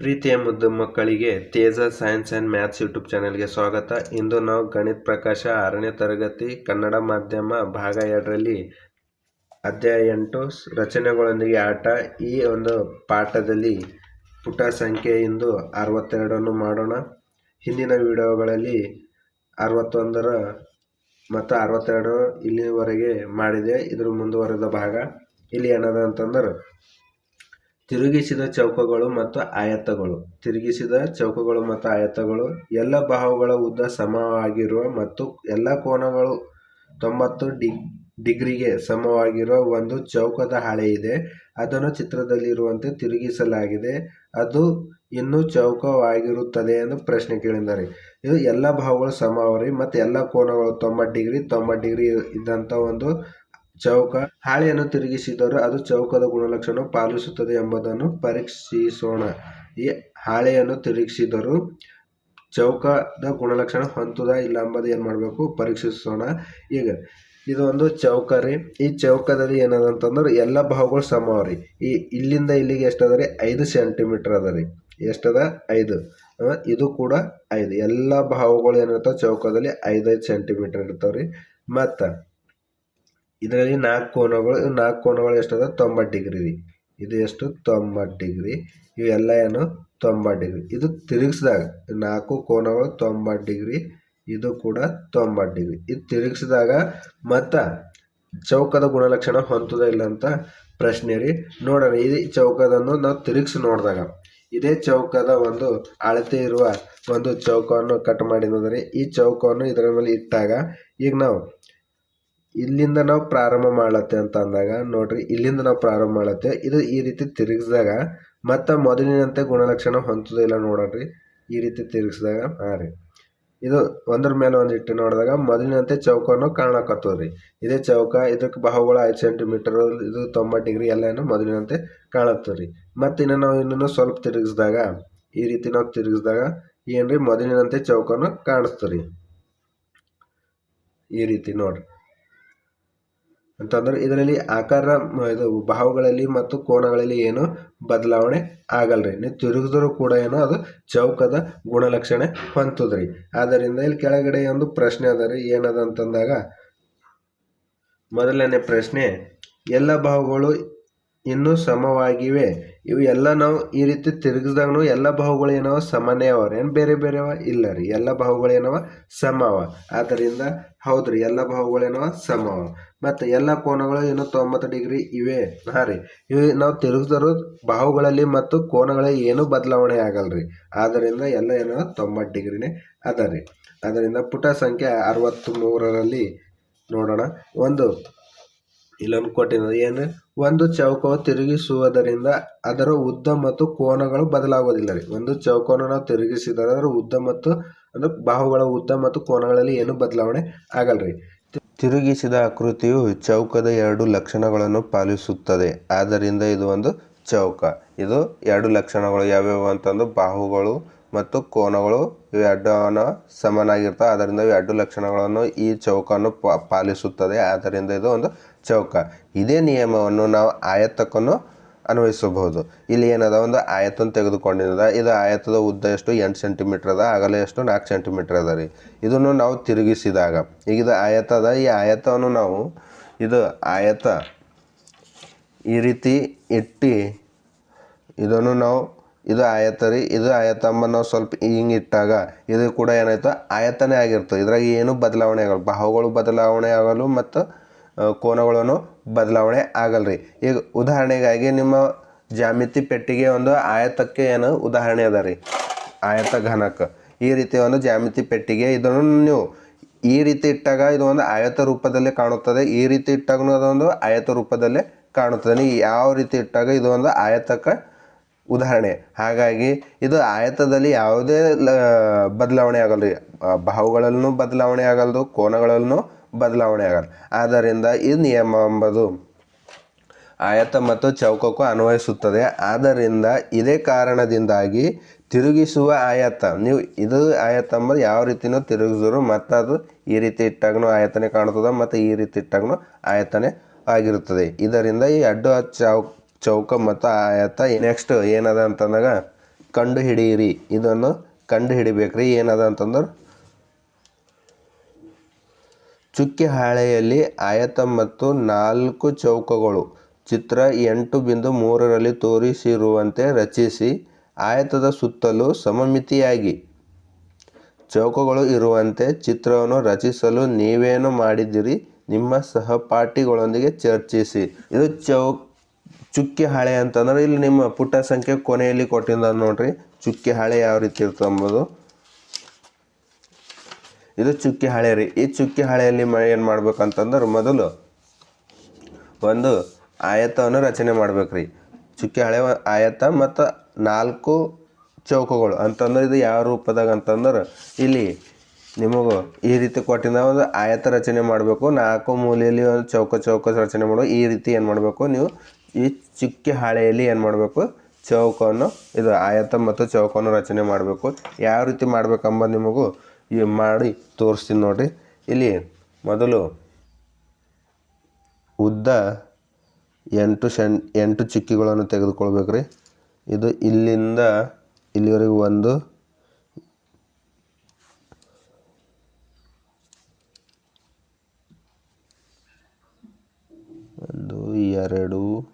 ಪ್ರೀತಿಯ ಮುದ್ದು ಮಕ್ಕಳಿಗೆ Teja science and maths YouTube ಚಾನೆಲ್ಗೆ ಸ್ವಾಗತ. ಇಂದು ನಾವು ಗಣಿತ ಪ್ರಕಾಶ ಆರನೇ ತರಗತಿ ಕನ್ನಡ ಮಾಧ್ಯಮ ಭಾಗ ಎರಡರಲ್ಲಿ ಅಧ್ಯಾಯ ಎಂಟು ರಚನೆಗಳೊಂದಿಗೆ ಆಟ. ಈ ಒಂದು ಪಾಠದಲ್ಲಿ ಪುಟ ಸಂಖ್ಯೆ ಇಂದು ಅರವತ್ತೆರಡನ್ನು ಮಾಡೋಣ. ಹಿಂದಿನ ವಿಡಿಯೋಗಳಲ್ಲಿ ಅರವತ್ತೊಂದರ ಮತ್ತು ಅರವತ್ತೆರಡು ಇಲ್ಲಿವರೆಗೆ ಮಾಡಿದೆ. ಇದ್ರ ಮುಂದುವರೆದ ಭಾಗ. ಇಲ್ಲಿ ಏನದ ಅಂತಂದ್ರೆ ತಿರುಗಿಸಿದ ಚೌಕಗಳು ಮತ್ತು ಆಯತಗಳು ತಿರುಗಿಸಿದ ಚೌಕಗಳು ಮತ್ತು ಆಯತಗಳು ಎಲ್ಲ ಬಾಹುಗಳ ಉದ್ದ ಸಮವಾಗಿರುವ ಮತ್ತು ಎಲ್ಲ ಕೋನಗಳು ತೊಂಬತ್ತು ಡಿಗ್ರಿಗೆ ಸಮವಾಗಿರುವ ಒಂದು ಚೌಕದ ಹಾಳೆ ಇದೆ. ಅದನ್ನು ಚಿತ್ರದಲ್ಲಿರುವಂತೆ ತಿರುಗಿಸಲಾಗಿದೆ. ಅದು ಇನ್ನೂ ಚೌಕವಾಗಿರುತ್ತದೆ ಎಂದು ಪ್ರಶ್ನೆ ಕೇಳಿದ್ದಾರೆ ಇದು ಎಲ್ಲ ಬಾಹುಗಳು ಸಮವರಿ ಮತ್ತು ಎಲ್ಲ ಕೋನಗಳು ತೊಂಬತ್ತು ಡಿಗ್ರಿ ತೊಂಬತ್ತು ಡಿಗ್ರಿ ಇದ್ದಂಥ ಒಂದು ಚೌಕ ಹಾಳೆಯನ್ನು ತಿರುಗಿಸಿದರೂ ಅದು ಚೌಕದ ಗುಣಲಕ್ಷಣ ಪಾಲಿಸುತ್ತದೆ ಎಂಬುದನ್ನು ಪರೀಕ್ಷಿಸೋಣ. ಈ ಹಾಳೆಯನ್ನು ತಿರುಗಿಸಿದರೂ ಚೌಕದ ಗುಣಲಕ್ಷಣ ಹೊಂತದ ಇಲ್ಲ ಎಂಬುದು ಏನು ಮಾಡಬೇಕು? ಪರೀಕ್ಷಿಸೋಣ. ಈಗ ಇದೊಂದು ಚೌಕ ರೀ. ಈ ಚೌಕದಲ್ಲಿ ಏನದ ಅಂತಂದ್ರೆ ಎಲ್ಲ ಬಾಹುಗಳು ಸಮ ರೀ. ಈ ಇಲ್ಲಿಂದ ಇಲ್ಲಿಗೆ ಎಷ್ಟದ ರೀ? ಐದು ಸೆಂಟಿಮೀಟರ್ ಅದ ರೀ. ಎಷ್ಟದ? ಐದು. ಇದು ಕೂಡ ಐದು. ಎಲ್ಲ ಬಾಹುಗಳು ಏನಿರ್ತಾವೆ? ಚೌಕದಲ್ಲಿ ಐದೈದು ಸೆಂಟಿಮೀಟರ್ ಇರ್ತಾವೆ ರೀ. ಮತ್ತು ಇದರಲ್ಲಿ ನಾಲ್ಕು ಕೋನಗಳು ನಾಲ್ಕು ಕೋನಗಳು ಎಷ್ಟದ? ತೊಂಬತ್ತು ಡಿಗ್ರಿ ರೀ. ಇದು ಎಷ್ಟು? ತೊಂಬತ್ತು ಡಿಗ್ರಿ. ಇವೆಲ್ಲ ಏನು? ತೊಂಬತ್ತು ಡಿಗ್ರಿ. ಇದು ತಿರುಗಿಸಿದಾಗ, ನಾಲ್ಕು ಕೋನಗಳು ತೊಂಬತ್ತು ಡಿಗ್ರಿ, ಇದು ಕೂಡ ತೊಂಬತ್ತು ಡಿಗ್ರಿ. ಇದು ತಿರುಗಿಸಿದಾಗ ಮತ್ತು ಚೌಕದ ಗುಣಲಕ್ಷಣ ಹೊಂತದ ಇಲ್ಲ ಅಂತ ಪ್ರಶ್ನೆ ರೀ. ನೋಡೋಣ, ಈ ಚೌಕದನ್ನು ನಾವು ತಿರುಗಿಸಿ ನೋಡಿದಾಗ, ಇದೇ ಚೌಕದ ಒಂದು ಅಳತೆ ಇರುವ ಒಂದು ಚೌಕವನ್ನು ಕಟ್ ಮಾಡಿದ್ರೆ ಈ ಚೌಕವನ್ನು ಇದರ ಮೇಲೆ ಇಟ್ಟಾಗ, ಈಗ ನಾವು ಇಲ್ಲಿಂದ ನಾವು ಪ್ರಾರಂಭ ಮಾಡತ್ತೆ ಅಂತ ಅಂದಾಗ, ನೋಡ್ರಿ, ಇಲ್ಲಿಂದ ನಾವು ಪ್ರಾರಂಭ ಮಾಡತ್ತೆ. ಇದು ಈ ರೀತಿ ತಿರುಗಿಸಿದಾಗ ಮತ್ತು ಮೊದಲಿನಂತೆ ಗುಣಲಕ್ಷಣ ಹೊಂದುವುದಿಲ್ಲ ನೋಡ್ರಿ. ಈ ರೀತಿ ತಿರುಗಿಸಿದಾಗ, ಹಾಂ ರೀ. ಇದು ಒಂದ್ರ ಮೇಲೆ ಒಂದು ಇಟ್ಟು ನೋಡಿದಾಗ ಮೊದಲಿನಂತೆ ಚೌಕವನ್ನು ಕಾಣಕತ್ತದ್ರಿ. ಇದೇ ಚೌಕ, ಇದಕ್ಕೆ ಬಾಹುಗಳು ಐದು ಸೆಂಟಿಮೀಟರ್ ಇದು ತೊಂಬತ್ತು ಡಿಗ್ರಿ ಎಲ್ಲ ಏನು ಮೊದಲಿನಂತೆ ಕಾಣತ್ತದ್ರಿ. ಮತ್ತು ಇನ್ನು ನಾವು ಇನ್ನೂ ಸ್ವಲ್ಪ ತಿರುಗಿಸಿದಾಗ, ಈ ರೀತಿ ನಾವು ತಿರುಗಿಸಿದಾಗ ಏನ್ರಿ, ಮೊದಲಿನಂತೆ ಚೌಕವನ್ನು ಕಾಣಿಸ್ತು ರೀ ಈ ರೀತಿ ನೋಡ್ರಿ. ಅಂತಂದ್ರೆ ಇದರಲ್ಲಿ ಆಕಾರ ಇದು ಬಾಹುಗಳಲ್ಲಿ ಮತ್ತು ಕೋನಗಳಲ್ಲಿ ಏನು ಬದಲಾವಣೆ ಆಗಲ್ರಿ. ನೀವು ತಿರುಗಿದ್ರು ಕೂಡ ಏನೋ ಅದು ಚೌಕದ ಗುಣಲಕ್ಷಣ ಹೊಂತದ್ರಿ ಆದ್ದರಿಂದ ಇಲ್ಲಿ ಕೆಳಗಡೆ ಒಂದು ಪ್ರಶ್ನೆ ಅದ ರೀ, ಏನದ ಅಂತಂದಾಗ, ಮೊದಲನೇ ಪ್ರಶ್ನೆ, ಎಲ್ಲ ಬಾಹುಗಳು ಇನ್ನೂ ಸಮವಾಗಿವೆ. ಇವು ಎಲ್ಲ ನಾವು ಈ ರೀತಿ ತಿರುಗಿಸಿದಾಗನು ಎಲ್ಲ ಬಾಹುಗಳು ಏನವ ಸಮಾನೇ ಅವ ಏನು ಬೇರೆ ಬೇರೆ ಅವ? ಇಲ್ಲ ರೀ, ಎಲ್ಲ ಬಾಹುಗಳು ಏನವ ಸಮವ. ಆದ್ದರಿಂದ ಹೌದ್ರಿ, ಎಲ್ಲ ಬಾಹುಗಳು ಏನವ ಸಮ. ಮತ್ತು ಎಲ್ಲ ಕೋನಗಳು ಏನು ತೊಂಬತ್ತು ಡಿಗ್ರಿ ಇವೆ. ಹಾಂ ರೀ. ಇವು ನಾವು ತಿರುಗಿಸಿದ್ರು ಬಾಹುಗಳಲ್ಲಿ ಮತ್ತು ಕೋನಗಳಲ್ಲಿ ಏನೂ ಬದಲಾವಣೆ ಆಗಲ್ರಿ. ಆದ್ದರಿಂದ ಎಲ್ಲ ಏನೋ ತೊಂಬತ್ತು ಡಿಗ್ರಿನೇ ಅದ ರೀ. ಅದರಿಂದ ಪುಟ ಸಂಖ್ಯೆ ಅರವತ್ತ್ ಮೂರರಲ್ಲಿ ನೋಡೋಣ. ಒಂದು, ಇಲ್ಲೊಂದು ಕೊಟ್ಟಿನ ಏನು? ಒಂದು ಚೌಕವು ತಿರುಗಿಸುವುದರಿಂದ ಅದರ ಉದ್ದ ಮತ್ತು ಕೋನಗಳು ಬದಲಾಗೋದಿಲ್ಲ ರೀ. ಒಂದು ಚೌಕವನ್ನು ನಾವು ತಿರುಗಿಸಿದರೆ ಅದರ ಉದ್ದ ಮತ್ತು ಅಂದ್ರೆ ಬಾಹುಗಳ ಉದ್ದ ಮತ್ತು ಕೋನಗಳಲ್ಲಿ ಏನು ಬದಲಾವಣೆ ಆಗಲ್ರಿ. ತಿರುಗಿಸಿದ ಆಕೃತಿಯು ಚೌಕದ ಎರಡು ಲಕ್ಷಣಗಳನ್ನು ಪಾಲಿಸುತ್ತದೆ. ಆದ್ದರಿಂದ ಇದು ಒಂದು ಚೌಕ. ಇದು ಎರಡು ಲಕ್ಷಣಗಳು ಯಾವ್ಯಾವು ಅಂತಂದು ಬಾಹುಗಳು ಮತ್ತು ಕೋನಗಳು ಇವು ಎರಡನ ಸಮನಾಗಿರ್ತವೆ. ಆದ್ದರಿಂದ ಎರಡು ಲಕ್ಷಣಗಳನ್ನು ಈ ಚೌಕವನ್ನು ಪಾಲಿಸುತ್ತದೆ. ಆದ್ದರಿಂದ ಇದು ಒಂದು ಚೌಕ. ಇದೇ ನಿಯಮವನ್ನು ನಾವು ಆಯತಕ್ಕನ್ನು ಅನ್ವಯಿಸಬಹುದು. ಇಲ್ಲಿ ಏನದ? ಒಂದು ಆಯತನ್ನು ತೆಗೆದುಕೊಂಡಿದ್ದ ಇದು ಆಯತದ ಉದ್ದ ಎಷ್ಟು? ಎಂಟು ಸೆಂಟಿಮೀಟರ್ ಅದ ಅಗಲ ಎಷ್ಟು? ನಾಲ್ಕು ಸೆಂಟಿಮೀಟ್ರ್ ಅದ ರೀ. ಇದನ್ನು ನಾವು ತಿರುಗಿಸಿದಾಗ ಈಗ ಇದು ಆಯತ ಈ ಆಯತವನ್ನು ನಾವು ಇದು ಆಯತ ಈ ರೀತಿ ಇಟ್ಟು, ಇದನ್ನು ನಾವು ಇದು ಆಯತ ರೀ. ಇದು ಆಯತ ಅಂಬ ನಾವು ಸ್ವಲ್ಪ ಹಿಂಗೆ ಇಟ್ಟಾಗ, ಇದು ಕೂಡ ಏನಾಯ್ತು? ಆಯತನೇ ಆಗಿರ್ತದೆ. ಇದ್ರಾಗ ಏನು ಬದಲಾವಣೆ ಆಗಲ್ಲ. ಬಾಹುಗಳು ಬದಲಾವಣೆ ಆಗಲು ಮತ್ತು ಕೋನಗಳನ್ನು ಬದಲಾವಣೆ ಆಗಲ್ರಿ. ಈಗ ಉದಾಹರಣೆಗಾಗಿ ನಿಮ್ಮ ಜಾಮಿತಿ ಪೆಟ್ಟಿಗೆ ಒಂದು ಆಯತಕ್ಕೆ ಏನು ಉದಾಹರಣೆ ಅದ ರೀ? ಆಯತ ಘನಕ್ಕೆ ಈ ರೀತಿ ಒಂದು ಜಾಮಿತಿ ಪೆಟ್ಟಿಗೆ ಇದನ್ನು ನೀವು ಈ ರೀತಿ ಇಟ್ಟಾಗ ಇದು ಒಂದು ಆಯತ ರೂಪದಲ್ಲಿ ಕಾಣುತ್ತದೆ. ಈ ರೀತಿ ಇಟ್ಟಾಗೂ ಅದೊಂದು ಆಯತ ರೂಪದಲ್ಲಿ ಕಾಣುತ್ತದೆ. ಯಾವ ರೀತಿ ಇಟ್ಟಾಗ ಇದು ಒಂದು ಆಯತಕ್ಕೆ ಉದಾಹರಣೆ. ಹಾಗಾಗಿ ಇದು ಆಯತದಲ್ಲಿ ಯಾವುದೇ ಬದಲಾವಣೆ ಆಗಲ್ಲ ರೀ ಬಾಹುಗಳಲ್ಲೂ ಬದಲಾವಣೆ ಆಗಲ್ದು, ಕೋನಗಳಲ್ಲೂ ಬದಲಾವಣೆ ಆಗಲ್ಲ. ಆದ್ದರಿಂದ ಈ ನಿಯಮ ಎಂಬುದು ಆಯತ ಮತ್ತು ಚೌಕಕ್ಕೂ ಅನ್ವಯಿಸುತ್ತದೆ. ಆದ್ದರಿಂದ ಇದೇ ಕಾರಣದಿಂದಾಗಿ ತಿರುಗಿಸುವ ಆಯತ ನೀವು ಇದು ಆಯತ ಅಂಬದು ಯಾವ ರೀತಿನೂ ತಿರುಗಿಸಿದ್ರು ಮತ್ತು ಅದು ಈ ರೀತಿ ಇಟ್ಟಾಗೂ ಆಯತನೇ ಕಾಣ್ತದೆ ಮತ್ತು ಈ ರೀತಿ ಇಟ್ಟಾಗೂ ಆಯತನೇ ಆಗಿರುತ್ತದೆ. ಇದರಿಂದ ಈ ಅಡ್ಡು ಚೌ, ಚೌಕ ಮತ್ತು ಆಯತ ನೆಕ್ಸ್ಟ್ ಏನದ ಅಂತಂದಾಗ ಕಂಡು ಹಿಡಿಯಿರಿ ಇದನ್ನು ಕಂಡು ಹಿಡಿಬೇಕ್ರಿ ಏನದ ಅಂತಂದ್ರೆ ಚುಕ್ಕಿ ಹಾಳೆಯಲ್ಲಿ ಆಯತ ಮತ್ತು ನಾಲ್ಕು ಚೌಕಗಳು. ಚಿತ್ರ ಎಂಟು ಬಿಂದು ಮೂರರಲ್ಲಿ ತೋರಿಸಿರುವಂತೆ ರಚಿಸಿ ಆಯತದ ಸುತ್ತಲೂ ಸಮಮಿತಿಯಾಗಿ. ಚೌಕಗಳು ಇರುವಂತೆ ಚಿತ್ರವನ್ನು ರಚಿಸಲು ನೀವೇನು ಮಾಡಿದಿರಿ ನಿಮ್ಮ ಸಹಪಾಠಿಗಳೊಂದಿಗೆ ಚರ್ಚಿಸಿ. ಇದು ಚೌ, ಚುಕ್ಕೆ ಹಾಳೆ ಅಂತಂದ್ರೆ ಇಲ್ಲಿ ನಿಮ್ಮ ಪುಟ ಸಂಖ್ಯೆ ಕೊನೆಯಲ್ಲಿ ಕೊಟ್ಟಿದ್ದ ನೋಡ್ರಿ. ಚುಕ್ಕೆ ಹಾಳೆ ಯಾವ ರೀತಿ ಇರ್ತಂಬೋದು ಇದು ಚುಕ್ಕಿ ಹಾಳೆ ರೀ. ಈ ಚುಕ್ಕಿ ಹಾಳೆಯಲ್ಲಿ ಮ ಏನು ಮಾಡ್ಬೇಕಂತಂದ್ರೆ ಮೊದಲು ಒಂದು ಆಯತವನ್ನು ರಚನೆ ಮಾಡ್ಬೇಕು ರೀ ಚುಕ್ಕಿ ಹಾಳೆ ಆಯತ ಮತ್ತು ನಾಲ್ಕು ಚೌಕಗಳು. ಅಂತಂದ್ರೆ ಇದು ಯಾವ ರೂಪದಾಗ ಅಂತಂದ್ರೆ ಇಲ್ಲಿ ನಿಮಗೂ ಈ ರೀತಿ ಕೊಟ್ಟಿಂದ ಒಂದು ಆಯತ ರಚನೆ ಮಾಡಬೇಕು. ನಾಲ್ಕು ಮೂಲೆಯಲ್ಲಿ ಒಂದು ಚೌಕ ಚೌಕ ರಚನೆ ಮಾಡೋ ಈ ರೀತಿ ಏನು ಮಾಡಬೇಕು? ನೀವು ಈ ಚುಕ್ಕಿ ಹಾಳೆಯಲ್ಲಿ ಏನು ಮಾಡಬೇಕು? ಚೌಕವನ್ನು ಇದು ಆಯತ ಮತ್ತು ಚೌಕವನ್ನು ರಚನೆ ಮಾಡಬೇಕು. ಯಾವ ರೀತಿ ಮಾಡಬೇಕಂಬ ನಿಮಗೂ ಮಾಡಿ ತೋರಿಸ್ತೀನಿ ನೋಡಿರಿ. ಇಲ್ಲಿ ಮೊದಲು ಉದ್ದ ಎಂಟು ಸೆಂ, ಎಂಟು ಚುಕ್ಕಿಗಳನ್ನು ತೆಗೆದುಕೊಳ್ಬೇಕ್ರಿ. ಇದು ಇಲ್ಲಿಂದ ಇಲ್ಲಿವರೆಗೆ ಒಂದು ಒಂದು, ಎರಡು,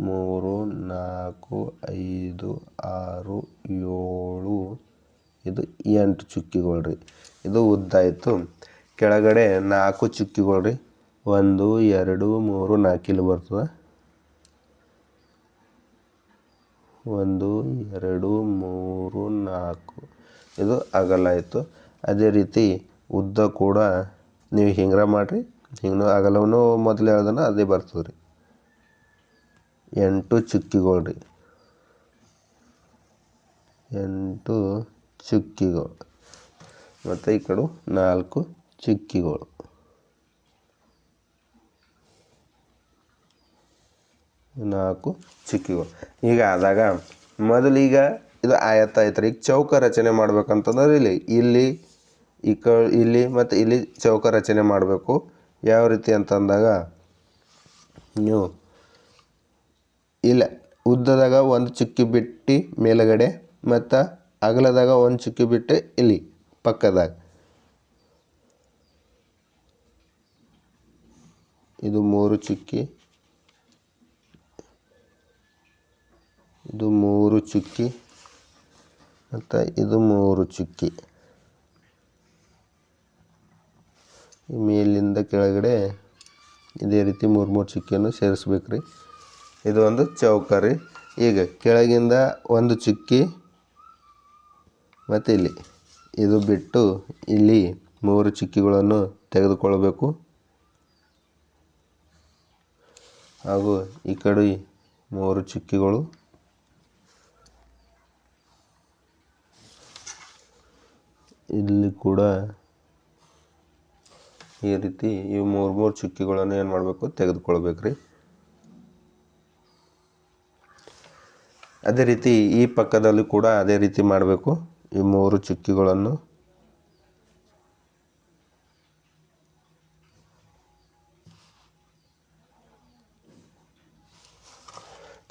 ಮೂರು, ನಾಲ್ಕು, ಐದು, ಆರು, ಏಳು ಇದು ಎಂಟು ಚುಕ್ಕಿಗಳು ರೀ. ಇದು ಉದ್ದ ಆಯಿತು. ಕೆಳಗಡೆ ನಾಲ್ಕು ಚುಕ್ಕಿಗಳು ರೀ. ಒಂದು, ಎರಡು, ಮೂರು, ನಾಲ್ಕು ಇಲ್ಲಿ ಬರ್ತದೆ. ಒಂದು, ಎರಡು, ಮೂರು, ನಾಲ್ಕು. ಇದು ಅಗಲ ಆಯಿತು. ಅದೇ ರೀತಿ ಉದ್ದ ಕೂಡ ನೀವು ಹಿಂಗ್ರ ಮಾಡಿರಿ. ಹಿಂಗೆ ಅಗಲವನ್ನು ಮೊದಲು ಹೇಳ್ದನ ಅದೇ ಬರ್ತದೆ ರೀ. ಎಂಟು ಚುಕ್ಕಿಗಳು ರೀ. ಎಂಟು ಚುಕ್ಕಿಗಳು. ಮತ್ತು ಈ ಕಡೆ ನಾಲ್ಕು ಚುಕ್ಕಿಗಳು. ನಾಲ್ಕು ಚುಕ್ಕಿಗಳು. ಈಗ ಆದಾಗ ಮೊದಲೀಗ ಇದು ಆಯತ್ತ ಆಯ್ತು ರೀ. ಈಗ ಚೌಕ ರಚನೆ ಮಾಡ್ಬೇಕಂತಂದ್ರೆ ಇಲ್ಲಿ ಇಲ್ಲಿ, ಈ ಕ, ಇಲ್ಲಿ ಮತ್ತು ಇಲ್ಲಿ ಚೌಕ ರಚನೆ ಮಾಡಬೇಕು. ಯಾವ ರೀತಿ ಅಂತಂದಾಗ ನೀವು ಇಲ್ಲ, ಉದ್ದದಾಗ ಒಂದು ಚುಕ್ಕಿ ಬಿಟ್ಟು ಮೇಲುಗಡೆ ಮತ್ತು ಅಗಲದಾಗ ಒಂದು ಚುಕ್ಕಿ ಬಿಟ್ಟು ಇಲ್ಲಿ, ಪಕ್ಕದಾಗ. ಇದು ಮೂರು ಚುಕ್ಕಿ. ಇದು ಮೂರು ಚುಕ್ಕಿ. ಮತ್ತು ಇದು ಮೂರು ಚುಕ್ಕಿ. ಮೇಲಿಂದ ಕೆಳಗಡೆ ಇದೇ ರೀತಿ ಮೂರು ಮೂರು ಚುಕ್ಕಿಯನ್ನು ಸೇರಿಸ್ಬೇಕು ರೀ ಇದು ಒಂದು ಚೌಕ ರೀ. ಈಗ ಕೆಳಗಿಂದ ಒಂದು ಚುಕ್ಕಿ ಮತ್ತು ಇಲ್ಲಿ ಇದು ಬಿಟ್ಟು ಇಲ್ಲಿ ಮೂರು ಚಿಕ್ಕಿಗಳನ್ನು ತೆಗೆದುಕೊಳ್ಳಬೇಕು ಹಾಗೂ ಈ ಕಡೆ ಮೂರು ಚಿಕ್ಕಿಗಳು. ಇಲ್ಲಿ ಕೂಡ ಈ ರೀತಿ ಈ ಮೂರು ಮೂರು ಚುಕ್ಕಿಗಳನ್ನು ಏನು ಮಾಡಬೇಕು? ತೆಗೆದುಕೊಳ್ಬೇಕು ರೀ ಅದೇ ರೀತಿ ಈ ಪಕ್ಕದಲ್ಲಿ ಕೂಡ ಅದೇ ರೀತಿ ಮಾಡಬೇಕು. ಈ ಮೂರು ಚುಕ್ಕಿಗಳನ್ನು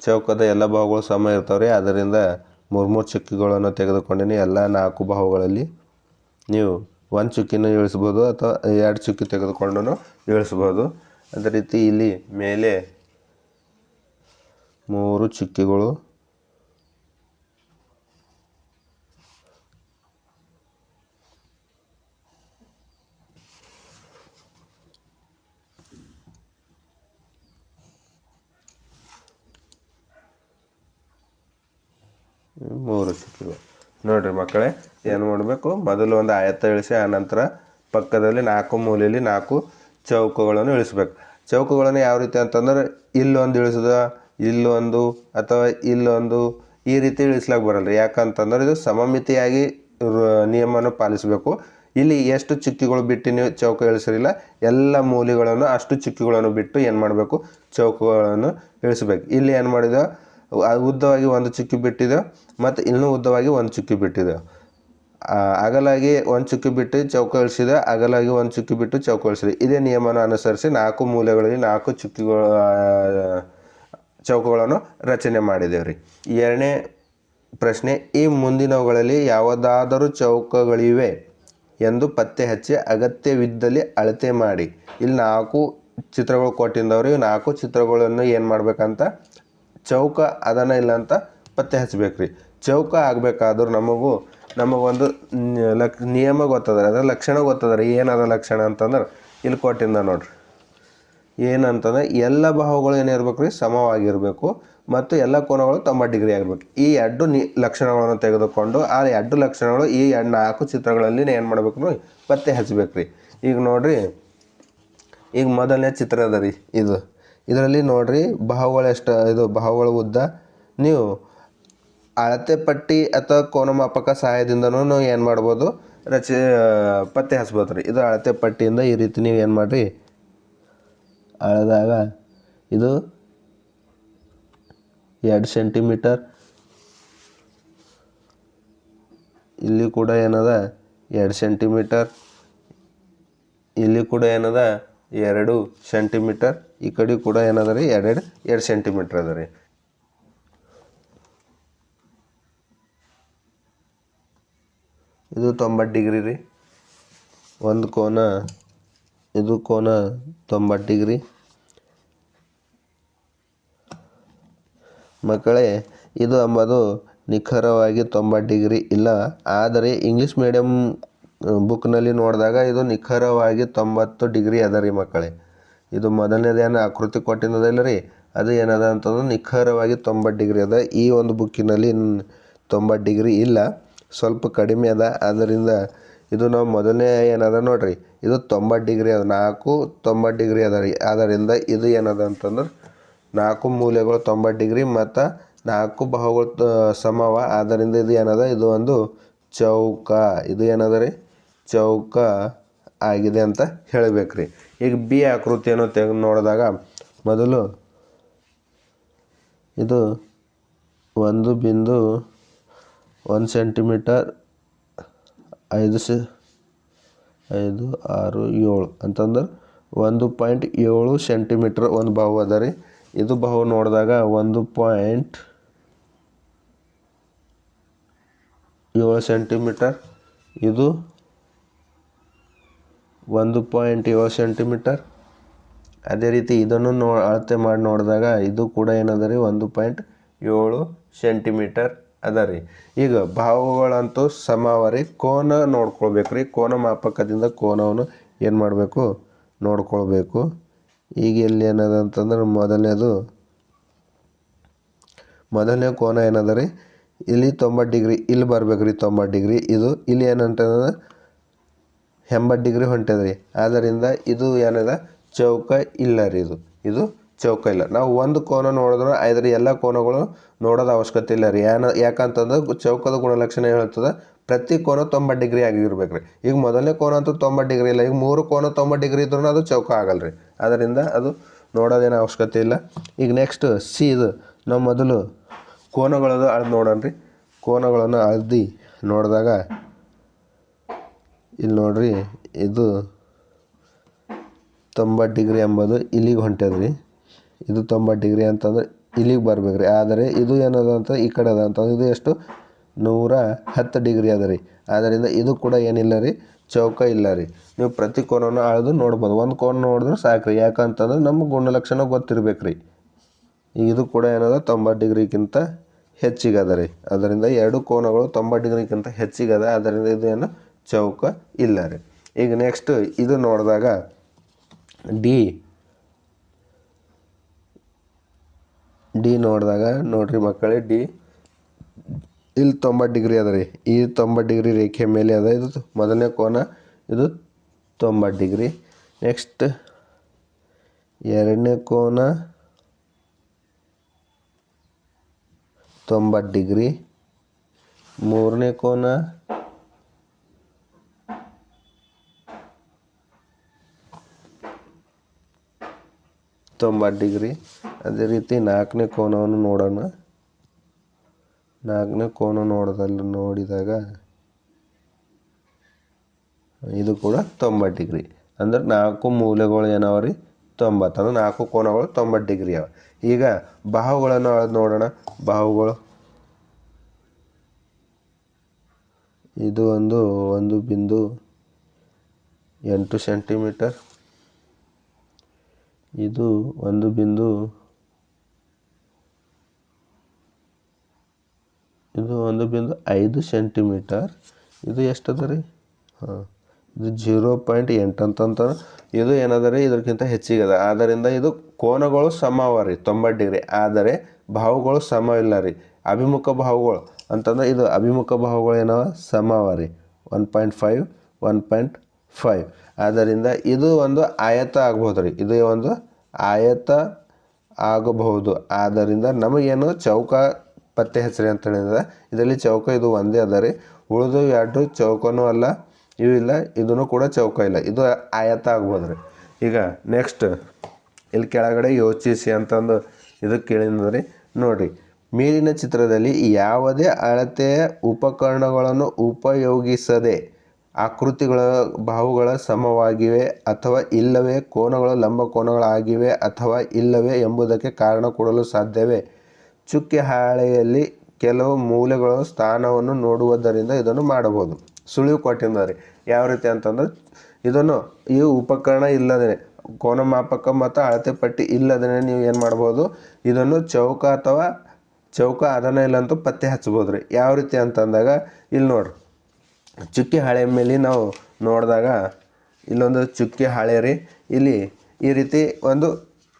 ಚೌಕದ ಎಲ್ಲ ಭಾಗಗಳು ಸಮ ಇರ್ತಾವೆ ರೀ ಅದರಿಂದ ಮೂರು ಮೂರು ಚುಕ್ಕಿಗಳನ್ನು ತೆಗೆದುಕೊಂಡಿನಿ. ಎಲ್ಲ ನಾಲ್ಕು ಬಾಹುಗಳಲ್ಲಿ ನೀವು ಒಂದು ಚುಕ್ಕಿನ ಇಳಿಸ್ಬೋದು ಅಥವಾ ಎರಡು ಚುಕ್ಕಿ ತೆಗೆದುಕೊಂಡು ಇಳಿಸ್ಬೋದು. ಅದೇ ರೀತಿ ಇಲ್ಲಿ ಮೇಲೆ ಮೂರು ಚುಕ್ಕಿಗಳು ಮೂರು ಚುಕ್ಕಿಗಳು ನೋಡಿರಿ ಮಕ್ಕಳೇ, ಏನು ಮಾಡಬೇಕು? ಮೊದಲು ಒಂದು ಆಯತ್ತ ಇಳಿಸಿ ಆನಂತರ ಪಕ್ಕದಲ್ಲಿ ನಾಲ್ಕು ಮೂಲೆಯಲ್ಲಿ ನಾಲ್ಕು ಚೌಕಗಳನ್ನು ಇಳಿಸ್ಬೇಕು. ಚೌಕಗಳನ್ನು ಯಾವ ರೀತಿ ಅಂತಂದ್ರೆ, ಇಲ್ಲೊಂದು ಇಳಿಸೋದ, ಇಲ್ಲೊಂದು ಅಥವಾ ಇಲ್ಲೊಂದು ಈ ರೀತಿ ಇಳಿಸ್ಲಾಕ್ ಬರಲ್ಲ ಯಾಕಂತಂದ್ರೆ ಇದು ಸಮಮಿತಿಯಾಗಿ ನಿಯಮವನ್ನು ಪಾಲಿಸಬೇಕು. ಇಲ್ಲಿ ಎಷ್ಟು ಚುಕ್ಕಿಗಳು ಬಿಟ್ಟು ನೀವು ಚೌಕ ಇಳಿಸಿರಿಲ್ಲ, ಎಲ್ಲ ಮೂಲೆಗಳನ್ನು ಅಷ್ಟು ಚುಕ್ಕಿಗಳನ್ನು ಬಿಟ್ಟು ಏನು ಮಾಡಬೇಕು? ಚೌಕಗಳನ್ನು ಇಳಿಸ್ಬೇಕು. ಇಲ್ಲಿ ಏನು ಮಾಡಿದ? ಉದ್ದವಾಗಿ ಒಂದು ಚುಕ್ಕಿ ಬಿಟ್ಟಿದೆ ಮತ್ತು ಇನ್ನೂ ಉದ್ದವಾಗಿ ಒಂದು ಚುಕ್ಕಿ ಬಿಟ್ಟಿದೆ. ಅಗಲಾಗಿ ಒಂದು ಚುಕ್ಕಿ ಬಿಟ್ಟು ಚೌಕಳಿಸಿದೆ, ಅಗಲಾಗಿ ಒಂದು ಚುಕ್ಕಿ ಬಿಟ್ಟು ಚೌಕಳಿಸಿದೆ. ಇದೇ ನಿಯಮವನ್ನು ಅನುಸರಿಸಿ ನಾಲ್ಕು ಮೂಲೆಗಳಲ್ಲಿ ನಾಲ್ಕು ಚುಕ್ಕಿಗಳು ಚೌಕಗಳನ್ನು ರಚನೆ ಮಾಡಿದ್ದೇವೆ ರೀ ಎರಡನೇ ಪ್ರಶ್ನೆ, ಈ ಮುಂದಿನವುಗಳಲ್ಲಿ ಯಾವುದಾದರೂ ಚೌಕಗಳಿವೆ ಎಂದು ಪತ್ತೆ ಹಚ್ಚಿ ಅಗತ್ಯವಿದ್ದಲ್ಲಿ ಅಳತೆ ಮಾಡಿ. ಇಲ್ಲಿ ನಾಲ್ಕು ಚಿತ್ರಗಳು ಕೊಟ್ಟಿದ್ದವ್ರಿ, ನಾಲ್ಕು ಚಿತ್ರಗಳನ್ನು ಏನು ಮಾಡ್ಬೇಕಂತ? ಚೌಕ ಅದನ ಇಲ್ಲ ಅಂತ ಪತ್ತೆ ಹಚ್ಬೇಕು ರೀ ಚೌಕ ಆಗಬೇಕಾದ್ರೂ ನಮಗೂ ನಮಗೊಂದು ಲಕ್ ನಿಯಮ ಗೊತ್ತದ, ಅದರ ಲಕ್ಷಣ ಗೊತ್ತದ ರೀ ಏನದ ಲಕ್ಷಣ ಅಂತಂದ್ರೆ ಇಲ್ಲಿ ಕೊಟ್ಟಿಂದ ನೋಡ್ರಿ. ಏನಂತಂದ್ರೆ ಎಲ್ಲ ಬಾಹುಗಳು ಏನಿರ್ಬೇಕು ರೀ, ಸಮವಾಗಿರಬೇಕು ಮತ್ತು ಎಲ್ಲ ಕೋನಗಳು ತೊಂಬತ್ತು ಡಿಗ್ರಿ ಆಗಬೇಕು ಈ ಎರಡು ನಿ ಲಕ್ಷಣಗಳನ್ನು ತೆಗೆದುಕೊಂಡು ಆ ಎರಡು ಲಕ್ಷಣಗಳು ಈ ಎರಡು ನಾಲ್ಕು ಚಿತ್ರಗಳಲ್ಲಿ ಏನು ಮಾಡಬೇಕು ರೀ ಪತ್ತೆ ಹಚ್ಬೇಕು ರೀ ಈಗ ನೋಡಿರಿ, ಈಗ ಮೊದಲನೇ ಚಿತ್ರ ಅದ ರೀ ಇದು. ಇದರಲ್ಲಿ ನೋಡ್ರಿ ಬಾಹುಗಳು ಎಷ್ಟು, ಇದು ಬಾಹುಗಳ ಉದ್ದ. ನೀವು ಅಳತೆ ಪಟ್ಟಿ ಅಥವಾ ಕೋನಮಾಪಕ ಸಹಾಯದಿಂದನೂ ನೀವು ಏನು ಮಾಡ್ಬೋದು? ರಚ ಪತ್ತೆ ಹಚ್ಬೋದು ರೀ. ಇದು ಅಳತೆ ಪಟ್ಟಿಯಿಂದ ಈ ರೀತಿ ನೀವು ಏನು ಮಾಡಿರಿ? ಅಳೆದಾಗ ಇದು ಎರಡು ಸೆಂಟಿಮೀಟರ್. ಇಲ್ಲಿ ಕೂಡ ಏನದ? ಎರಡು ಸೆಂಟಿಮೀಟರ್. ಇಲ್ಲಿ ಕೂಡ ಏನದ? ಎರಡು ಸೆಂಟಿಮೀಟರ್, ಈ ಕಡೆ ಕೂಡ ಏನದ ರೀ ಎರಡೆರಡು, ಎರಡು ಸೆಂಟಿಮೀಟರ್ ಅದ ರೀ. ಇದು ತೊಂಬತ್ತು ಡಿಗ್ರಿ ರೀ. ಒಂದು ಕೋನ, ಇದು ಕೋನ ತೊಂಬತ್ತು ಡಿಗ್ರಿ. ಮಕ್ಕಳೇ, ಇದು ಅಂಬದು ನಿಖರವಾಗಿ ತೊಂಬತ್ತು ಡಿಗ್ರಿ ಇಲ್ಲ. ಆದರೆ ಇಂಗ್ಲೀಷ್ ಮೀಡಿಯಮ್ ಬುಕ್ನಲ್ಲಿ ನೋಡಿದಾಗ ಇದು ನಿಖರವಾಗಿ ತೊಂಬತ್ತು ಡಿಗ್ರಿ ಅದ ರೀ ಮಕ್ಕಳೇ. ಇದು ಮೊದಲನೇದೇನು ಆಕೃತಿ ಕೊಟ್ಟಿದ್ದದ ಇಲ್ಲ ರೀ? ಅದು ಏನದ ಅಂತಂದ್ರೆ ನಿಖರವಾಗಿ ತೊಂಬತ್ತು ಡಿಗ್ರಿ ಅದ. ಈ ಒಂದು ಬುಕ್ಕಿನಲ್ಲಿ ತೊಂಬತ್ತು ಡಿಗ್ರಿ ಇಲ್ಲ. ಸ್ವಲ್ಪ ಕಡಿಮೆ ಅದ. ಆದ್ದರಿಂದ ಇದು ನಾವು ಮೊದಲನೇ ಏನದ ನೋಡ್ರಿ? ಇದು ತೊಂಬತ್ತು ಡಿಗ್ರಿ ಅದ. ನಾಲ್ಕು ತೊಂಬತ್ತು ಡಿಗ್ರಿ ಅದ ರೀ. ಆದ್ದರಿಂದ ಇದು ಏನದ ಅಂತಂದ್ರೆ ನಾಲ್ಕು ಮೂಲೆಗಳು ತೊಂಬತ್ತು ಡಿಗ್ರಿ ಮತ್ತು ನಾಲ್ಕು ಬಾಹುಗಳು ಸಮವ. ಆದ್ದರಿಂದ ಇದು ಏನದ? ಇದು ಒಂದು ಚೌಕ. ಇದು ಏನದ ರೀ? ಚೌಕ ಆಗಿದೆ ಅಂತ ಹೇಳಬೇಕು ರೀ ಈಗ ಬಿ ಆಕೃತಿಯನ್ನು ತೆಗೆದು ನೋಡಿದಾಗ ಮೊದಲು ಇದು ಒಂದು ಬಿಂದು ಒಂದು ಸೆಂಟಿಮೀಟರ್ ಐದು ಸೆ, ಐದು, ಆರು, ಏಳು ಅಂತಂದ್ರೆ ಒಂದು ಪಾಯಿಂಟ್ ಏಳು ಸೆಂಟಿಮೀಟ್ರ್ ಒಂದು ಬಾವು ಅದ ರೀ. ಇದು ಬಾಹು ನೋಡಿದಾಗ ಒಂದು ಪಾಯಿಂಟ್ ಏಳು ಸೆಂಟಿಮೀಟರ್, ಇದು ಒಂದು ಪಾಯಿಂಟ್ ಏಳು ಸೆಂಟಿಮೀಟರ್. ಅದೇ ರೀತಿ ಇದನ್ನು ನೋ, ಅಳತೆ ಮಾಡಿ ನೋಡಿದಾಗ ಇದು ಕೂಡ ಏನದ ರೀ? ಒಂದು ಪಾಯಿಂಟ್ ಏಳು ಸೆಂಟಿಮೀಟರ್ ಅದ ರೀ. ಈಗ ಭಾವುಗಳಂತೂ ಸಮಾವರಿ ಕೋನ ನೋಡ್ಕೊಳ್ಬೇಕು ರೀ. ಕೋನ ಮಾಪಕದಿಂದ ಕೋನವನ್ನು ಏನು ಮಾಡಬೇಕು? ನೋಡ್ಕೊಳ್ಬೇಕು. ಈಗ ಎಲ್ಲಿ ಏನದ ಅಂತಂದ್ರೆ ಮೊದಲನೇದು, ಮೊದಲನೇ ಕೋನ ಏನದ ರೀ? ಇಲ್ಲಿ ತೊಂಬತ್ತು ಡಿಗ್ರಿ, ಇಲ್ಲಿ ಬರ್ಬೇಕು ರೀ ತೊಂಬತ್ತು ಡಿಗ್ರಿ. ಇದು ಇಲ್ಲಿ ಏನಂತಂದ್ರೆ ಎಂಬತ್ತು ಡಿಗ್ರಿ ಹೊಂಟದ ರೀ ಆದ್ದರಿಂದ ಇದು ಏನದ? ಚೌಕ ಇಲ್ಲ ರೀ ಇದು. ಇದು ಚೌಕ ಇಲ್ಲ. ನಾವು ಒಂದು ಕೋನ ನೋಡಿದ್ರೆ ಅದರ ಎಲ್ಲ ಕೋನಗಳು ನೋಡೋದು ಅವಶ್ಯಕತೆ ಇಲ್ಲ ರೀ. ಏನ ಯಾಕಂತಂದ್ರೆ ಚೌಕದ ಗುಣಲಕ್ಷಣ ಹೇಳ್ತದೆ ಪ್ರತಿ ಕೋನ ತೊಂಬತ್ತು ಡಿಗ್ರಿ ಆಗಿರ್ಬೇಕು ರೀ. ಈಗ ಮೊದಲನೇ ಕೋನ ಅಂತೂ ತೊಂಬತ್ತು ಡಿಗ್ರಿ ಇಲ್ಲ. ಈಗ ಮೂರು ಕೋನ ತೊಂಬತ್ತು ಡಿಗ್ರಿ ಇದ್ರೂ ಅದು ಚೌಕ ಆಗಲ್ಲ ರೀ. ಅದರಿಂದ ಅದು ನೋಡೋದೇನು ಅವಶ್ಯಕತೆ ಇಲ್ಲ. ಈಗ ನೆಕ್ಸ್ಟ್ ಸಿ ಇದು. ನಾವು ಮೊದಲು ಕೋನಗಳದು ಅಳ್ದು ನೋಡೋಣ ರೀ. ಕೋನಗಳನ್ನು ಅಳ್ದು ನೋಡಿದಾಗ ಇಲ್ಲಿ ನೋಡ್ರಿ, ಇದು ತೊಂಬತ್ತು ಡಿಗ್ರಿ ಎಂಬುದು ಇಲ್ಲಿಗೆ ಹೊಂಟದ್ರಿ. ಇದು ತೊಂಬತ್ತು ಡಿಗ್ರಿ ಅಂತಂದ್ರೆ ಇಲ್ಲಿಗೆ ಬರ್ಬೇಕು ರೀ ಆದರೆ ಇದು ಏನದ ಅಂತ ಈ ಕಡೆ ಅದ ಅಂತಂದ್ರೆ ಇದು ಎಷ್ಟು? ನೂರ ಹತ್ತು ಡಿಗ್ರಿ ಅದ ರೀ. ಆದ್ದರಿಂದ ಇದು ಕೂಡ ಏನಿಲ್ಲ ರೀ, ಚೌಕ ಇಲ್ಲ ರೀ. ನೀವು ಪ್ರತಿ ಕೋನವನ್ನು ಅಳೆದು ನೋಡ್ಬೋದು. ಒಂದು ಕೋನ ನೋಡಿದ್ರೆ ಸಾಕು ರೀ ಯಾಕಂತಂದ್ರೆ ನಮ್ಮ ಗುಣಲಕ್ಷಣ ಗೊತ್ತಿರ್ಬೇಕು ರೀ. ಇದು ಕೂಡ ಏನದ? ತೊಂಬತ್ತು ಡಿಗ್ರಿಗಿಂತ ಹೆಚ್ಚಿಗೆ ರೀ. ಅದರಿಂದ ಎರಡು ಕೋನಗಳು ತೊಂಬತ್ತು ಡಿಗ್ರಿಗಿಂತ ಹೆಚ್ಚಿಗೆ ಅದ ಅದರಿಂದ ಇದು ಏನು? ಚೌಕ ಇಲ್ಲ ರೀ. ಈಗ ನೆಕ್ಸ್ಟ್ ಇದು ನೋಡಿದಾಗ ಡಿ ಡಿ ನೋಡಿದಾಗ ನೋಡ್ರಿ ಮಕ್ಕಳೇ ಡಿ ಇಲ್ಲಿ ತೊಂಬತ್ತು ಡಿಗ್ರಿ ಅದ ರೀ. ಈ ತೊಂಬತ್ತು ಡಿಗ್ರಿ ರೇಖೆ ಮೇಲೆ ಅದ. ಇದು ಮೊದಲನೇ ಕೋನ, ಇದು ತೊಂಬತ್ತು ಡಿಗ್ರಿ. ನೆಕ್ಸ್ಟ್ ಎರಡನೇ ಕೋನ ತೊಂಬತ್ತು ಡಿಗ್ರಿ. ಮೂರನೇ ಕೋನ ತೊಂಬತ್ತು ಡಿಗ್ರಿ. ಅದೇ ರೀತಿ ನಾಲ್ಕನೇ ಕೋನವನ್ನು ನೋಡೋಣ. ನಾಲ್ಕನೇ ಕೋನ ನೋಡೋದಲ್ಲಿ ನೋಡಿದಾಗ ಇದು ಕೂಡ ತೊಂಬತ್ತು ಡಿಗ್ರಿ. ಅಂದ್ರೆ ನಾಲ್ಕು ಮೂಲೆಗಳು ಏನವ ರೀ? ತೊಂಬತ್ತು. ಅಂದರೆ ನಾಲ್ಕು ಕೋನಗಳು ತೊಂಬತ್ತು ಡಿಗ್ರಿ ಅವ. ಈಗ ಬಾಹುಗಳನ್ನು ನೋಡೋಣ. ಬಾಹುಗಳು. ಇದು ಒಂದು ಒಂದು ಬಿಂದು ಎಂಟು ಸೆಂಟಿಮೀಟರ್. ಇದು ಒಂದು ಬಿಂದು. ಇದು ಒಂದು ಬಿಂದು ಐದು ಸೆಂಟಿಮೀಟರ್. ಇದು ಎಷ್ಟು ಅದ ರೀ ಹಾಂ. ಇದು ಜೀರೋ ಪಾಯಿಂಟ್ ಎಂಟು ಅಂತಂತ ಇದು ಏನದ ರೀ ಇದಕ್ಕಿಂತ ಹೆಚ್ಚಿಗೆ ಅದ ಆದ್ದರಿಂದ ಇದು ಕೋನಗಳು ಸಮ ಅವ ರೀ ತೊಂಬತ್ತು ಡಿಗ್ರಿ. ಆದರೆ ಬಾಹುಗಳು ಸಮ ಇಲ್ಲ ರೀ ಅಭಿಮುಖ ಬಾಹುಗಳು ಅಂತಂದ್ರೆ ಇದು ಅಭಿಮುಖ ಬಾಹುಗಳು ಏನವ? ಸಮ ಅವ ರೀ one point five, one point five. ಆದ್ದರಿಂದ ಇದು ಒಂದು ಆಯತ ಆಗ್ಬೋದು ರೀ. ಇದು ಒಂದು ಆಯತ ಆಗಬಹುದು. ಆದ್ದರಿಂದ ನಮಗೇನು ಚೌಕ ಪತ್ತೆ ಹೆಸರಿ ಅಂತ ಹೇಳಿದ್ರೆ ಇದರಲ್ಲಿ ಚೌಕ ಇದು ಒಂದೇ ಅದ ರೀ. ಉಳಿದು ಎರಡು ಚೌಕನೂ ಅಲ್ಲ, ಇವು ಇಲ್ಲ ಇದೂ ಕೂಡ ಚೌಕ ಇಲ್ಲ. ಇದು ಆಯತ ಆಗ್ಬೋದು ರೀ. ಈಗ ನೆಕ್ಸ್ಟ್ ಇಲ್ಲಿ ಕೆಳಗಡೆ ಯೋಚಿಸಿ ಅಂತಂದು ಇದಕ್ಕೆ ಕೇಳಿದ್ರಿ ನೋಡಿರಿ, ಮೇಲಿನ ಚಿತ್ರದಲ್ಲಿ ಯಾವುದೇ ಅಳತೆಯ ಉಪಕರಣಗಳನ್ನು ಉಪಯೋಗಿಸದೆ ಆಕೃತಿಗಳ ಬಾಹುಗಳ ಸಮವಾಗಿವೆ ಅಥವಾ ಇಲ್ಲವೇ ಕೋನಗಳು ಲಂಬ ಕೋನಗಳಾಗಿವೆ ಅಥವಾ ಇಲ್ಲವೇ ಎಂಬುದಕ್ಕೆ ಕಾರಣ ಕೊಡಲು ಸಾಧ್ಯವೇ? ಚುಕ್ಕೆ ಹಾಳೆಯಲ್ಲಿ ಕೆಲವು ಮೂಲೆಗಳ ಸ್ಥಾನವನ್ನು ನೋಡುವುದರಿಂದ ಇದನ್ನು ಮಾಡಬಹುದು. ಸುಳಿವು ಕೊಟ್ಟಿದ್ದಾರೆ ಯಾವ ರೀತಿ ಅಂತಂದ್ರೆ ಇದನ್ನು ಈ ಉಪಕರಣ ಇಲ್ಲದೇ ಕೋನ ಮಾಪಕ ಮತ್ತು ಅಳತೆ ಪಟ್ಟಿ ಇಲ್ಲದೇ ನೀವು ಏನು ಮಾಡ್ಬೋದು ಇದನ್ನು ಚೌಕ ಅಥವಾ ಚೌಕ ಅದನ್ನ ಇಲ್ಲಂತೂ ಪತ್ತೆ ಹಚ್ಬೋದು ರೀ. ಯಾವ ರೀತಿ ಅಂತಂದಾಗ ಇಲ್ಲಿ ನೋಡ್ರಿ. ಚುಕ್ಕಿ ಹಾಳೆ ಮೇಲೆ ನಾವು ನೋಡಿದಾಗ ಇಲ್ಲೊಂದು ಚುಕ್ಕಿ ಹಾಳೆ ರೀ. ಇಲ್ಲಿ ಈ ರೀತಿ ಒಂದು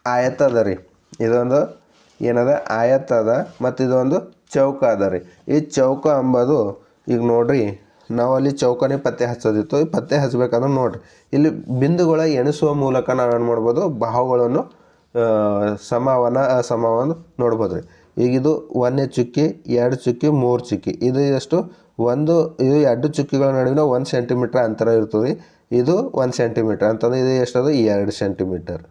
ಆಯತ ಅದ ರೀ. ಇದೊಂದು ಏನದ? ಆಯತ ಅದ ಮತ್ತು ಇದೊಂದು ಚೌಕ ಅದ ರೀ. ಈ ಚೌಕ ಅಂಬೋದು ಈಗ ನೋಡ್ರಿ, ನಾವು ಅಲ್ಲಿ ಚೌಕನೇ ಪತ್ತೆ ಹಚ್ಚೋದಿತ್ತು. ಈ ಪತ್ತೆ ಹಚ್ಚಬೇಕಂದ್ರೆ ನೋಡ್ರಿ, ಇಲ್ಲಿ ಬಿಂದುಗಳ ಎಣಿಸುವ ಮೂಲಕ ನಾವೇನು ಮಾಡ್ಬೋದು? ಬಾಹುಗಳನ್ನು ಸಮಾವನ ಸಮವನ, ಅಸಮವನ್ನು ನೋಡ್ಬೋದು ರೀ. ಈಗ ಇದು ಒಂದನೇ ಚುಕ್ಕಿ, ಎರಡು ಚುಕ್ಕಿ, ಮೂರು ಚುಕ್ಕಿ. ಇದು ಎಷ್ಟು? ಒಂದು, ಇದು ಎರಡು ಚುಕ್ಕಿಗಳ ನಡುವಿನ ಒಂದು ಸೆಂಟಿಮೀಟ್ರ್ ಅಂತರ ಇರ್ತದೆ. ಇದು ಒಂದು ಸೆಂಟಿಮೀಟ್ರ್. ಅಂತಂದ್ರೆ ಇದು ಎಷ್ಟದು ಎರಡು ಸೆಂಟಿಮೀಟರ್.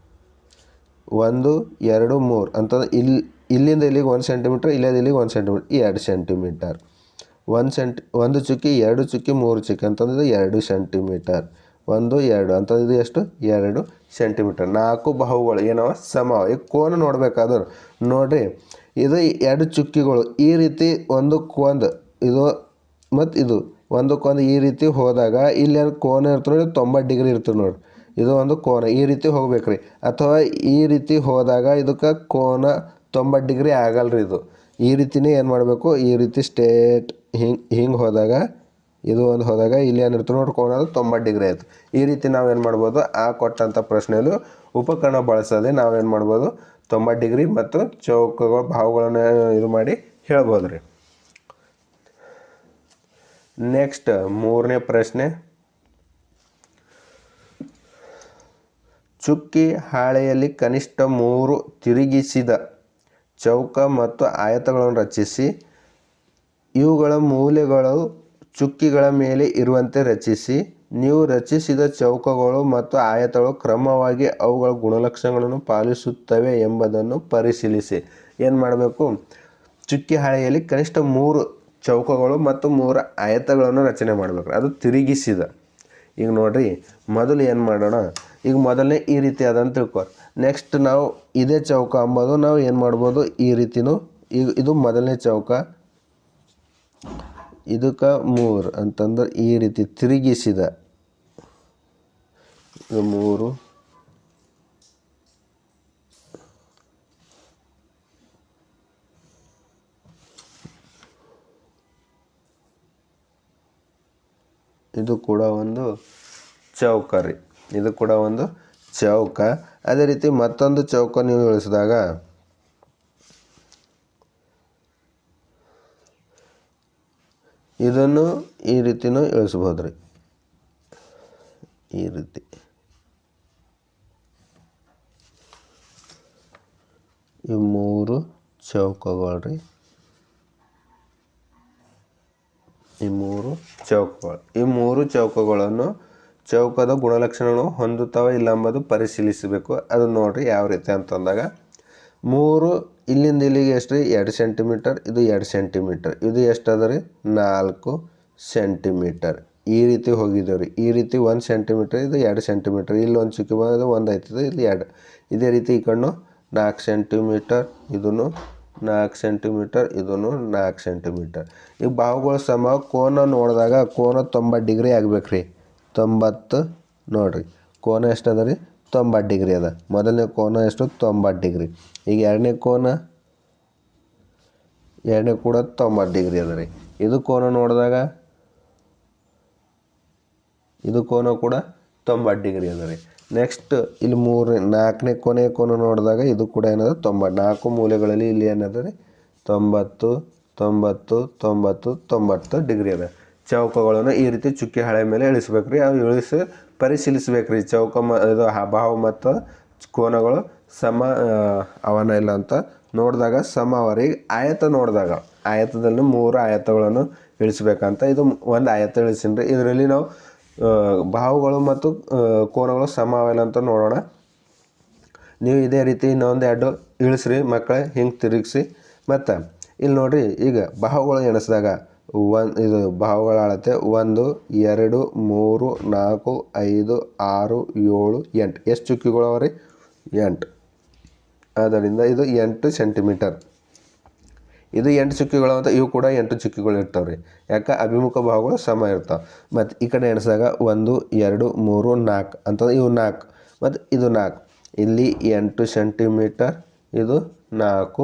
ಒಂದು, ಎರಡು, ಮೂರು. ಅಂತಂದ್ರೆ ಇಲ್ಲಿ ಇಲ್ಲಿಂದ ಇಲ್ಲಿಗೆ ಒಂದು ಸೆಂಟಿಮೀಟ್ರ್, ಇಲ್ಲಿಂದ ಇಲ್ಲಿಗೆ ಒಂದು ಸೆಂಟಿಮೀಟ್ರ್. ಎರಡು ಸೆಂಟಿಮೀಟರ್. ಒಂದು ಸೆಂಟಿ, ಒಂದು ಚುಕ್ಕಿ, ಎರಡು ಚುಕ್ಕಿ, ಮೂರು ಚುಕ್ಕಿ. ಅಂತಂದ್ರೆ ಎರಡು ಸೆಂಟಿಮೀಟರ್. ಒಂದು, ಎರಡು. ಅಂತಂದ್ರೆ ಇದು ಎಷ್ಟು? ಎರಡು ಸೆಂಟಿಮೀಟರ್. ನಾಲ್ಕು ಬಾಹುಗಳು ಏನವ? ಸಮವ ಈ ಕೋನ ನೋಡ್ಬೇಕಾದ್ರೆ. ನೋಡ್ರಿ, ಇದು ಎರಡು ಚುಕ್ಕಿಗಳು ಈ ರೀತಿ ಒಂದು ಒಂದಕ್ಕೊಂದು ಇದು ಮತ್ತು ಇದು ಒಂದಕ್ಕೊಂದು ಈ ರೀತಿ ಹೋದಾಗ ಇಲ್ಲಿ ಕೋನ ಇರ್ತದೆ ನೋಡಿ, ತೊಂಬತ್ತು ಡಿಗ್ರಿ ಇರ್ತದೆ ನೋಡಿ. ಇದು ಒಂದು ಕೋನ, ಈ ರೀತಿ ಹೋಗ್ಬೇಕು ರೀ ಅಥವಾ ಈ ರೀತಿ ಹೋದಾಗ ಇದಕ್ಕೆ ಕೋನ ತೊಂಬತ್ತು ಡಿಗ್ರಿ ಆಗಲ್ಲ ರೀ ಇದು. ಈ ರೀತಿನೇ ಏನು ಮಾಡಬೇಕು? ಈ ರೀತಿ ಸ್ಟೇಟ್ ಹಿಂಗೆ ಹಿಂಗೆ ಹೋದಾಗ, ಇದು ಒಂದು ಹೋದಾಗ ಇಲ್ಲಿ ಏನಿರ್ತದೆ ನೋಡಿ, ಕೋನ ಅದು ತೊಂಬತ್ತು ಡಿಗ್ರಿ ಆಯಿತು. ಈ ರೀತಿ ನಾವೇನು ಮಾಡ್ಬೋದು? ಆ ಕೊಟ್ಟಂಥ ಪ್ರಶ್ನೆಯಲ್ಲಿ ಉಪಕರಣ ಬಳಸದೆ ನಾವೇನು ಮಾಡ್ಬೋದು? ತೊಂಬತ್ತು ಡಿಗ್ರಿ ಮತ್ತು ಚೌಕಗಳು ಭಾವಗಳನ್ನು ಇದು ಮಾಡಿ ಹೇಳ್ಬೋದು ರೀ ನೆಕ್ಸ್ಟ್ ಮೂರನೇ ಪ್ರಶ್ನೆ. ಚುಕ್ಕಿ ಹಾಳೆಯಲ್ಲಿ ಕನಿಷ್ಠ ಮೂರು ತಿರುಗಿಸಿದ ಚೌಕ ಮತ್ತು ಆಯತಗಳನ್ನು ರಚಿಸಿ, ಇವುಗಳ ಮೂಲೆಗಳು ಚುಕ್ಕಿಗಳ ಮೇಲೆ ಇರುವಂತೆ ರಚಿಸಿ, ನೀವು ರಚಿಸಿದ ಚೌಕಗಳು ಮತ್ತು ಆಯತಗಳು ಕ್ರಮವಾಗಿ ಅವುಗಳ ಗುಣಲಕ್ಷಣಗಳನ್ನು ಪಾಲಿಸುತ್ತವೆ ಎಂಬುದನ್ನು ಪರಿಶೀಲಿಸಿ. ಏನು ಮಾಡಬೇಕು? ಚುಕ್ಕಿ ಹಾಳೆಯಲ್ಲಿ ಕನಿಷ್ಠ ಮೂರು ಚೌಕಗಳು ಮತ್ತು ಮೂರು ಆಯತಗಳನ್ನು ರಚನೆ ಮಾಡಬೇಕು. ಅದು ತಿರುಗಿಸಿದ. ಈಗ ನೋಡಿರಿ, ಮೊದಲು ಏನು ಮಾಡೋಣ? ಈಗ ಮೊದಲನೇ ಈ ರೀತಿ ಅದಂತ ತಿಳ್ಕೊ ನೆಕ್ಸ್ಟ್ ನಾವು ಇದೇ ಚೌಕ ಅಂಬೋದು, ನಾವು ಏನು ಮಾಡ್ಬೋದು? ಈ ರೀತಿನೂ ಈಗ ಇದು ಮೊದಲನೇ ಚೌಕ. ಇದಕ್ಕೆ ಮೂರು ಅಂತಂದ್ರೆ ಈ ರೀತಿ ತಿರುಗಿಸಿದ. ಇದು ಮೂರು. ಇದು ಕೂಡ ಒಂದು ಚೌಕ ರೀ ಇದು ಕೂಡ ಒಂದು ಚೌಕ. ಅದೇ ರೀತಿ ಮತ್ತೊಂದು ಚೌಕ ನೀವು ಇಳಿಸಿದಾಗ ಇದನ್ನು ಈ ರೀತಿನೂ ಇಳಿಸ್ಬೋದು ರೀ ಈ ರೀತಿ. ಈ ಮೂರು ಚೌಕಗಳು ರೀ ಈ ಮೂರು ಚೌಕಗಳು. ಈ ಮೂರು ಚೌಕಗಳನ್ನು ಚೌಕದ ಗುಣಲಕ್ಷಣಗಳು ಹೊಂದುತ್ತವೆ ಇಲ್ಲ ಎಂಬುದು ಪರಿಶೀಲಿಸಬೇಕು. ಅದು ನೋಡಿರಿ ಯಾವ ರೀತಿ ಅಂತಂದಾಗ ಮೂರು ಇಲ್ಲಿಂದ ಇಲ್ಲಿಗೆ ಎಷ್ಟು ರೀ? ಎರಡು ಸೆಂಟಿಮೀಟರ್, ಇದು ಎರಡು ಸೆಂಟಿಮೀಟರ್. ಇದು ಎಷ್ಟು ಅದ ರೀ? ನಾಲ್ಕು ಸೆಂಟಿಮೀಟರ್. ಈ ರೀತಿ ಹೋಗಿದ್ದೇವೆ ರೀ. ಈ ರೀತಿ ಒಂದು ಸೆಂಟಿಮೀಟರ್, ಇದು ಎರಡು ಸೆಂಟಿಮೀಟರ್. ಇಲ್ಲಿ ಒಂದು ಚುಕ್ಕಿ ಬಂದು ಒಂದು ಆಯ್ತದೆ ಇಲ್ಲಿ ಎರಡು. ಇದೇ ರೀತಿ ಈ ಕಣ್ಣು ನಾಲ್ಕು ಸೆಂಟಿಮೀಟರ್, ಇದನ್ನು ನಾಲ್ಕು ಸೆಂಟಿಮೀಟರ್ ಇದೂ ನಾಲ್ಕು ಸೆಂಟಿಮೀಟರ್ ಈಗ ಬಾಹುಗಳು ಸಮ ಕೋನ ನೋಡಿದಾಗ ಕೋನ ತೊಂಬತ್ತು ಡಿಗ್ರಿ ಆಗ್ಬೇಕು ರೀ ತೊಂಬತ್ತು ನೋಡಿರಿ. ಕೋನ ಎಷ್ಟು ಅದ ರೀ? ತೊಂಬತ್ತು ಡಿಗ್ರಿ ಅದ. ಮೊದಲನೇ ಕೋನ ಎಷ್ಟು? ತೊಂಬತ್ತು ಡಿಗ್ರಿ. ಈಗ ಎರಡನೇ ಕೋನ? ಎರಡನೇ ಕೂಡ ತೊಂಬತ್ತು ಡಿಗ್ರಿ ಅದ ರೀ. ಇದು ಕೋನ ನೋಡಿದಾಗ? ಇದು ಕೋನ ಕೂಡ ತೊಂಬತ್ತು ಡಿಗ್ರಿ ಅದ ರೀ. ನೆಕ್ಸ್ಟ್ ಇಲ್ಲಿ ಮೂರನೇ ನಾಲ್ಕನೇ ಕೊನೆ ಕೋನ ನೋಡಿದಾಗ ಇದು ಕೂಡ ಏನದ ತೊಂಬತ್ತು ನಾಲ್ಕು ಮೂಲೆಗಳಲ್ಲಿ ಇಲ್ಲಿ ಏನದ ತೊಂಬತ್ತು ತೊಂಬತ್ತು ತೊಂಬತ್ತು ತೊಂಬತ್ತು ಡಿಗ್ರಿ ಅದ. ಚೌಕಗಳನ್ನು ಈ ರೀತಿ ಚುಕ್ಕಿ ಹಳೆ ಮೇಲೆ ಇಳಿಸ್ಬೇಕು ರೀ ಅವು ಇಳಿಸಿ ಪರಿಶೀಲಿಸ್ಬೇಕು ರೀ ಚೌಕ ಮ, ಇದು ಅಭಾವ ಮತ್ತು ಕೋನಗಳು ಸಮ ಅವನ ಇಲ್ಲ ಅಂತ ನೋಡಿದಾಗ ಸಮ ಅವರಿ ಆಯತ ನೋಡಿದಾಗ, ಆಯತದಲ್ಲಿ ಮೂರು ಆಯತಗಳನ್ನು ಇಳಿಸ್ಬೇಕಂತ. ಇದು ಒಂದು ಆಯತ ಇಳಿಸಿನ್ರಿ. ಇದರಲ್ಲಿ ನಾವು ಬಾಹುಗಳು ಮತ್ತು ಕೋನಗಳು ಸಮ ಅವೆಲ್ಲ ಅಂತ ನೋಡೋಣ. ನೀವು ಇದೇ ರೀತಿ ಇನ್ನೊಂದು ಎರಡು ಇಳಿಸ್ರಿ, ಮಕ್ಕಳೇ, ಹಿಂಗೆ ತಿರುಗಿಸಿ. ಮತ್ತು ಇಲ್ಲಿ ನೋಡಿರಿ, ಈಗ ಬಾಹುಗಳು ಎಣಿಸಿದಾಗ ಒನ್, ಇದು ಬಾಹುಗಳ ಅಳತೆ ಒಂದು, ಎರಡು, ಮೂರು, ನಾಲ್ಕು, ಐದು, ಆರು, ಏಳು, ಎಂಟು. ಎಷ್ಟು ಚುಕ್ಕಿಗಳು ಅವ ರೀ? ಎಂಟು. ಆದ್ದರಿಂದ ಇದು ಎಂಟು ಸೆಂಟಿಮೀಟರ್. ಇದು ಎಂಟು ಚುಕ್ಕಿಗಳು ಅಂತ ಇವು ಕೂಡ ಎಂಟು ಚುಕ್ಕಿಗಳು ಇರ್ತಾವೆ ರೀ ಯಾಕೆ? ಅಭಿಮುಖ ಭಾಗಗಳು ಸಮ ಇರ್ತಾವೆ. ಮತ್ತು ಈ ಕಡೆ ಎಣಿಸಿದಾಗ ಒಂದು, ಎರಡು, ಮೂರು ನಾಲ್ಕು ಅಂತಂದ್ರೆ ಇವು ನಾಲ್ಕು ಮತ್ತು ಇದು ನಾಲ್ಕು ಇಲ್ಲಿ ಎಂಟು ಸೆಂಟಿಮೀಟರ್, ಇದು ನಾಲ್ಕು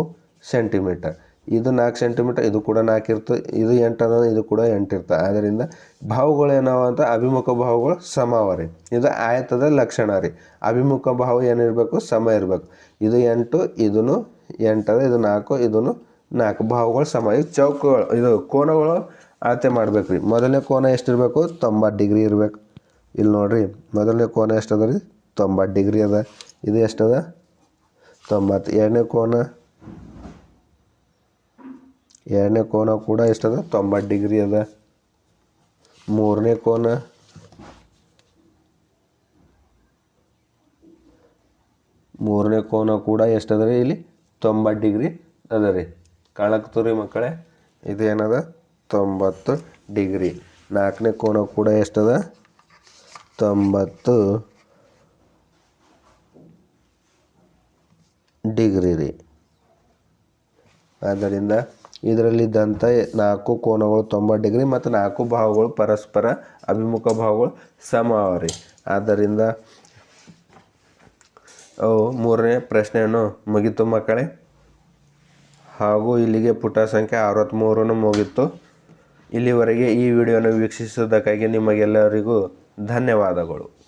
ಸೆಂಟಿಮೀಟರ್. ಇದು ನಾಲ್ಕು ಸೆಂಟಿಮೀಟರ್, ಇದು ಕೂಡ ನಾಲ್ಕು ಇರ್ತದೆ ಇದು ಎಂಟು ಅದ, ಇದು ಕೂಡ ಎಂಟು ಇರ್ತದೆ ಆದ್ದರಿಂದ ಭಾವುಗಳು ಏನವ ಅಂತ ಅಭಿಮುಖ ಭಾವಗಳು ಸಮ ಅವ ರೀ. ಇದು ಆಯತದ ಲಕ್ಷಣ ರೀ. ಅಭಿಮುಖ ಭಾವ ಏನಿರಬೇಕು ಸಮ ಇರಬೇಕು. ಇದು ಎಂಟು ಇದೂ ಎಂಟದ ಇದು ನಾಲ್ಕು ಇದೂ ನಾಲ್ಕು ಬಾಹುಗಳು ಸಮ ಈಗ ಚೌಕಗಳು, ಇದು ಕೋನಗಳು ಅಳತೆ ಮಾಡ್ಬೇಕು ಮೊದಲನೇ ಕೋನ ಎಷ್ಟಿರಬೇಕು? ತೊಂಬತ್ತು ಡಿಗ್ರಿ ಇರಬೇಕು. ಇಲ್ಲಿ ನೋಡಿರಿ, ಮೊದಲನೇ ಕೋನ ಎಷ್ಟು ಅದ ರೀ? ತೊಂಬತ್ತು ಡಿಗ್ರಿ ಅದ. ಇದು ಎಷ್ಟದ? ತೊಂಬತ್ತು. ಎರಡನೇ ಕೋನ ಎರಡನೇ ಕೋನ ಕೂಡ ಎಷ್ಟದ? ತೊಂಬತ್ತು ಡಿಗ್ರಿ ಅದ. ಮೂರನೇ ಕೋನ ಮೂರನೇ ಕೋನ ಕೂಡ ಎಷ್ಟದ ರೀ? ಇಲ್ಲಿ ತೊಂಬತ್ತು ಡಿಗ್ರಿ ಅದ ರೀ. ಕಾಣಕ್ತು ಮಕ್ಕಳೆ? ಇದು ಏನದ ತೊಂಬತ್ತು ಡಿಗ್ರಿ. ನಾಲ್ಕನೇ ಕೋನ ಕೂಡ ಎಷ್ಟದ? ತೊಂಬತ್ತು ಡಿಗ್ರಿ ರೀ. ಆದ್ದರಿಂದ ಇದರಲ್ಲಿದ್ದಂಥ ನಾಲ್ಕು ಕೋನಗಳು ತೊಂಬತ್ತು ಡಿಗ್ರಿ ಮತ್ತು ನಾಲ್ಕು ಭಾವಗಳು ಪರಸ್ಪರ ಅಭಿಮುಖ ಭಾವಗಳು ಸಮ ರೀ. ಆದ್ದರಿಂದ ಅವು ಮೂರನೇ ಪ್ರಶ್ನೆಯನ್ನು ಮುಗಿತು ಮಕ್ಕಳೇ. ಹಾಗೂ ಇಲ್ಲಿಗೆ ಪುಟ ಸಂಖ್ಯೆ ಅರವತ್ತ್ಮೂರನ್ನು ಮುಗಿತು. ಇಲ್ಲಿವರೆಗೆ ಈ ವಿಡಿಯೋನ ವೀಕ್ಷಿಸಿದ್ದಕ್ಕಾಗಿ ನಿಮಗೆಲ್ಲರಿಗೂ ಧನ್ಯವಾದಗಳು.